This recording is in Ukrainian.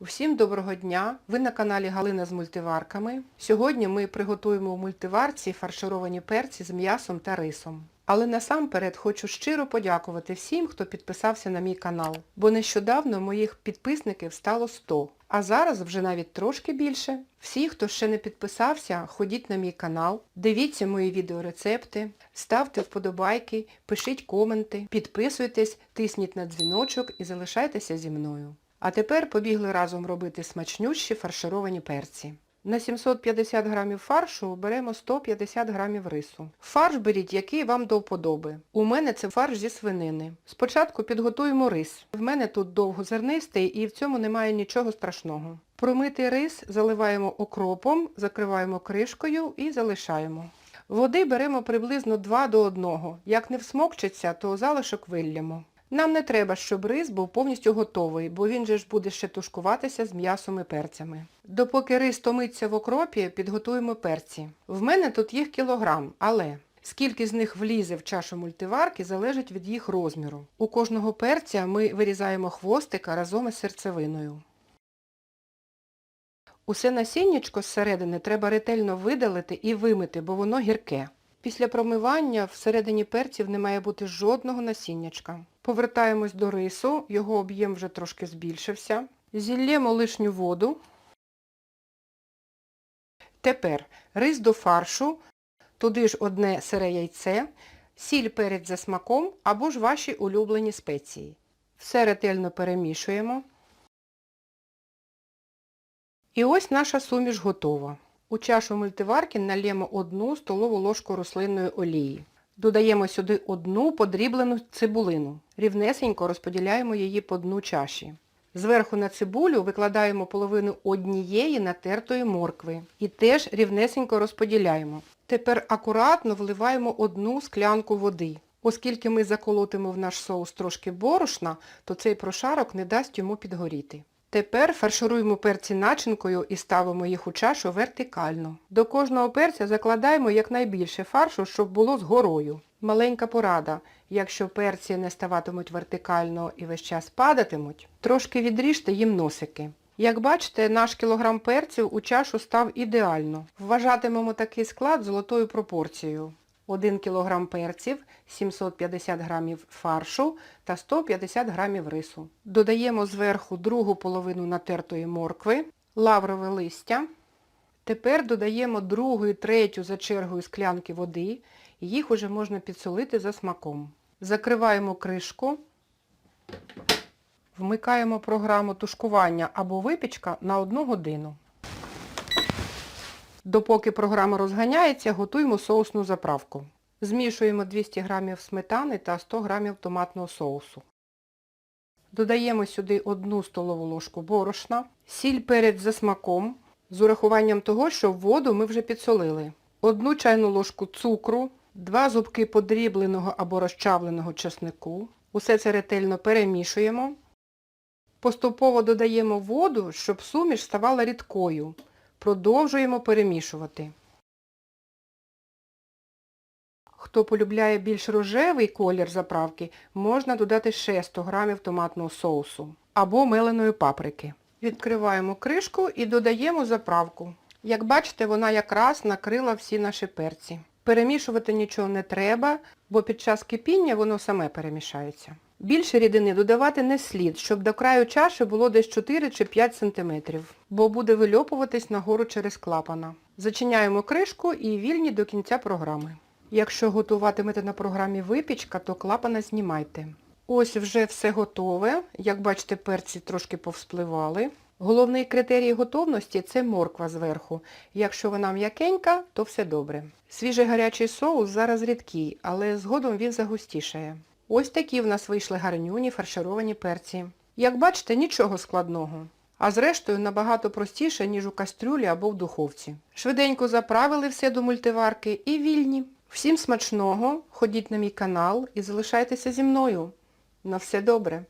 Всім доброго дня! Ви на каналі Галина з мультиварками. Сьогодні ми приготуємо у мультиварці фаршировані перці з м'ясом та рисом. Але насамперед хочу щиро подякувати всім, хто підписався на мій канал, бо нещодавно моїх підписників стало 100, а зараз вже навіть трошки більше. Всі, хто ще не підписався, ходіть на мій канал, дивіться мої відеорецепти, ставте вподобайки, пишіть коменти, підписуйтесь, тисніть на дзвіночок і залишайтеся зі мною. А тепер побігли разом робити смачнющі фаршировані перці. На 750 грамів фаршу беремо 150 грамів рису. Фарш беріть, який вам до вподоби. У мене це фарш зі свинини. Спочатку підготуємо рис. В мене тут довгозернистий і в цьому немає нічого страшного. Промитий рис заливаємо окропом, закриваємо кришкою і залишаємо. Води беремо приблизно 2 до 1. Як не всмокчиться, то залишок виллямо. Нам не треба, щоб рис був повністю готовий, бо він же ж буде ще тушкуватися з м'ясом і перцями. Допоки рис томиться в окропі, підготуємо перці. В мене тут їх кілограм, але скільки з них влізе в чашу мультиварки, залежить від їх розміру. У кожного перця ми вирізаємо хвостика разом із серцевиною. Усе насіннячко зсередини треба ретельно видалити і вимити, бо воно гірке. Після промивання всередині перців не має бути жодного насіннячка. Повертаємось до рису, його об'єм вже трошки збільшився. Зіллємо лишню воду. Тепер рис до фаршу, туди ж одне сире яйце, сіль перець за смаком або ж ваші улюблені спеції. Все ретельно перемішуємо. І ось наша суміш готова. У чашу мультиварки налємо одну столову ложку рослинної олії. Додаємо сюди одну подріблену цибулину. Рівнесенько розподіляємо її по дну чаші. Зверху на цибулю викладаємо половину однієї натертої моркви. І теж рівнесенько розподіляємо. Тепер акуратно вливаємо одну склянку води. Оскільки ми заколотимо в наш соус трошки борошна, то цей прошарок не дасть йому підгоріти. Тепер фаршируємо перці начинкою і ставимо їх у чашу вертикально. До кожного перця закладаємо якнайбільше фаршу, щоб було з горою. Маленька порада. Якщо перці не ставатимуть вертикально і весь час падатимуть, трошки відріжте їм носики. Як бачите, наш кілограм перців у чашу став ідеально. Вважатимемо такий склад золотою пропорцією. 1 кг перців, 750 г фаршу та 150 г рису. Додаємо зверху другу половину натертої моркви, лаврове листя. Тепер додаємо другу і третю за чергою склянки води, їх уже можна підсолити за смаком. Закриваємо кришку, вмикаємо програму тушкування або випічка на 1 годину. Допоки програма розганяється, готуємо соусну заправку. Змішуємо 200 г сметани та 100 г томатного соусу. Додаємо сюди 1 столову ложку борошна, сіль перець за смаком, з урахуванням того, що воду ми вже підсолили. 1 чайну ложку цукру, 2 зубки подрібленого або розчавленого чеснику. Усе це ретельно перемішуємо. Поступово додаємо воду, щоб суміш ставала рідкою. Продовжуємо перемішувати. Хто полюбляє більш рожевий колір заправки, можна додати ще 100 г томатного соусу або меленої паприки. Відкриваємо кришку і додаємо заправку. Як бачите, вона якраз накрила всі наші перці. Перемішувати нічого не треба, бо під час кипіння воно саме перемішається. Більше рідини додавати не слід, щоб до краю чаші було десь 4 чи 5 см, бо буде вильопуватись нагору через клапана. Зачиняємо кришку і вільні до кінця програми. Якщо готуватимете на програмі випічка, то клапана знімайте. Ось вже все готове. Як бачите, перці трошки повспливали. Головний критерій готовності це морква зверху. Якщо вона м'якенька, то все добре. Свіжий гарячий соус зараз рідкий, але згодом він загустішає. Ось такі в нас вийшли гарнюні фаршировані перці. Як бачите, нічого складного. А зрештою набагато простіше, ніж у кастрюлі або в духовці. Швиденько заправили все до мультиварки і вільні. Всім смачного, ходіть на мій канал і залишайтеся зі мною. На все добре!